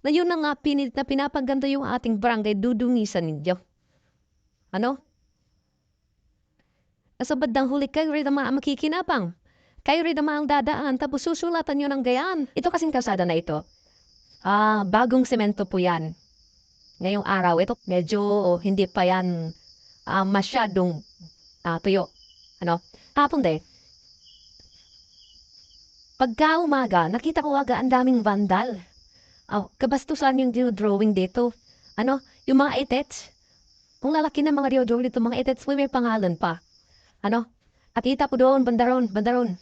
Na yun na nga pinit na pinapaganda yung ating barangay dudungisan ninyo. Ano? Sa bandang huli kayo rin naman ang makikinabang. Kayo rin naman ang dadaan tapos susulatan nyo ng gayaan. Ito kasing kasada na ito. Ah, bagong semento po yan. Ngayong araw, ito medyo hindi pa yan ah, masyadong ah, tuyo. Ano? Hapon de. Pagka umaga, nakita ko aga ang daming vandal. Oh, kabastusan yung drawing dito. Ano? Yung mga itets. Kung lalaki na mga drawing dito, mga itets, may, pangalan pa. Ano? Nakita ko doon, bandaron, bandaron.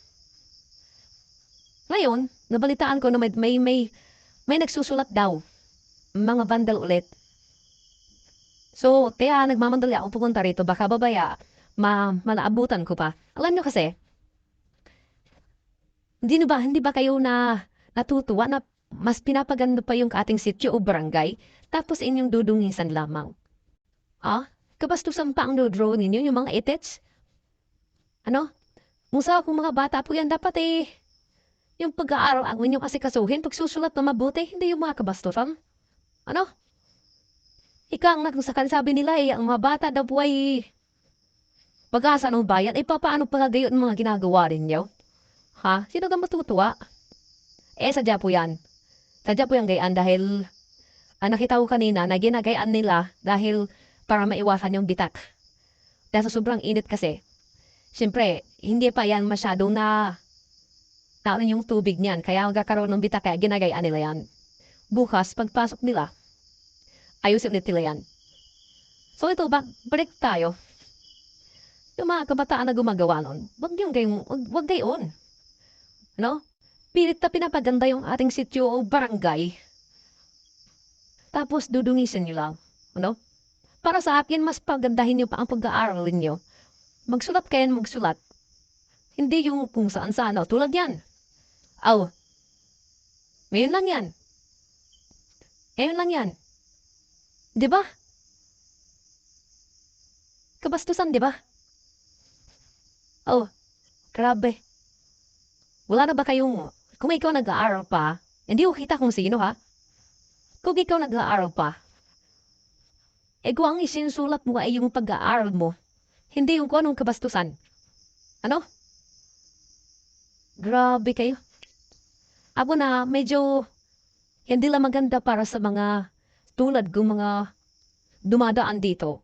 Ngayon, nabalitaan ko na may, may, may, may nagsusulat daw. Mga vandal ulit. So, kaya nagmamandali ako pupunta rito. Baka babaya, ma malaabutan ko pa. Alam nyo kasi, hindi ba, hindi ba kayo na natutuwa na mas pinapaganda pa yung ating sityo o barangay tapos inyong dudungisan lamang? Ah? Kabastusan pa ang draw ninyo yung mga itets? Ano? Musa kung mga bata po yan, dapat eh, yung pag-aaral ang inyong kasi kasuhin, pagsusulat na mabuti, hindi yung mga kabastusan. Ano? Ika ang nagsakan sabi nila eh, ang mga bata daw po ay pag-asa ng bayan, eh paano pa gayon mga ginagawa ninyo? Ha? Sino ka matutuwa? Eh, sadya po yan. Sadya po yung gayaan dahil ah, nakita ko kanina na ginagayaan nila dahil para maiwasan yung bitak. Dahil sobrang init kasi, siyempre, hindi pa yan masyado na naano yung tubig niyan. Kaya magkakaroon ng bitak, kaya ginagayaan nila yan. Bukas, pagpasok nila, ayusin ulit nila yan. So ito, ba, balik tayo. Yung mga kabataan na gumagawa nun, wag yung gayong, wag, wag gayon. No? Pilit na pinapaganda yung ating sityo o barangay. Tapos dudungisin nyo lang. Ano? Para sa akin, mas pagandahin nyo pa ang pag-aaral ninyo. Magsulat kayo magsulat. Hindi yung kung saan saan. No? Tulad yan. Aw. Ngayon lang yan. Ngayon lang yan. Di ba? Kabastusan, di ba? Oh, grabe. Wala na ba kayong, kung ikaw nag-aaral pa, hindi ko kita kung sino ha? Kung ikaw nag-aaral pa, eh kung ang isinsulat mo ay yung pag-aaral mo, hindi yung kung anong kabastusan. Ano? Grabe kayo. Ako na, medyo hindi lang maganda para sa mga tulad kong mga dumadaan dito.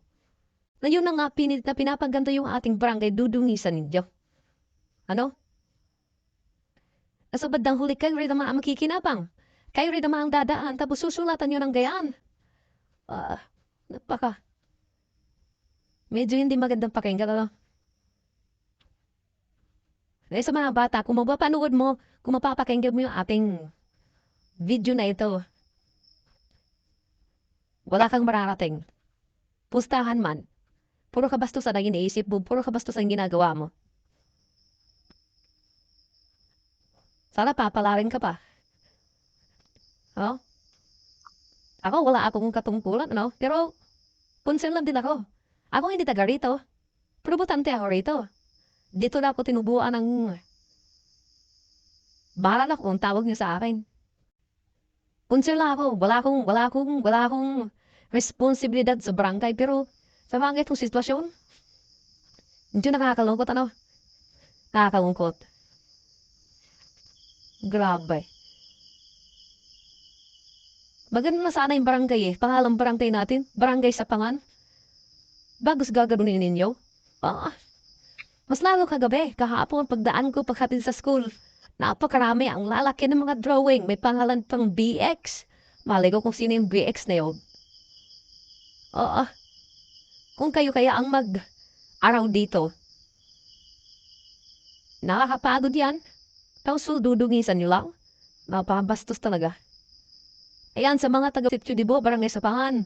Na yun na nga pinit na pinapaganda yung ating barangay dudungisan ninyo. Ano? Nasa bandang huli kayo rin naman ang makikinabang. Kayo rin naman ang dadaan tapos susulatan nyo ng gayaan. Ah, napaka. Medyo hindi magandang pakinggan, ano? Eh, sa mga bata, kung mapapanood mo, kung mapapakinggan mo yung ating video na ito, wala kang mararating. Pustahan man. Puro kabastusan ang iniisip mo, puro kabastusan ang ginagawa mo. Sana papalarin ka pa. Oh? Ako, wala akong katungkulan, ano? Pero, punsin lang din ako. Ako hindi taga rito. Pero butante ako rito. Dito na ako tinubuan ng... Bahala na kung tawag niyo sa akin. Punsin lang ako. Wala akong, wala akong, wala akong responsibilidad sa barangay. Pero, sa mga itong sitwasyon, hindi nakakalungkot, ano? Nakakalungkot. Grabe. Maganda na sana yung barangay eh. Pangalang barangay natin. Barangay sa pangan. Bagos gagawin ninyo. Ah, mas lalo kagabi. Kahapon pagdaan ko paghatid sa school. Napakarami ang lalaki ng mga drawing. May pangalan pang BX. Malay ko kung sino yung BX na yun. Oo. Kung kayo kaya ang mag araw dito. Nakakapagod yan. Tapos dudungisan nyo lang. Napabastos talaga. Ayan, sa mga taga-sityo, di ba, barangay sa pangan.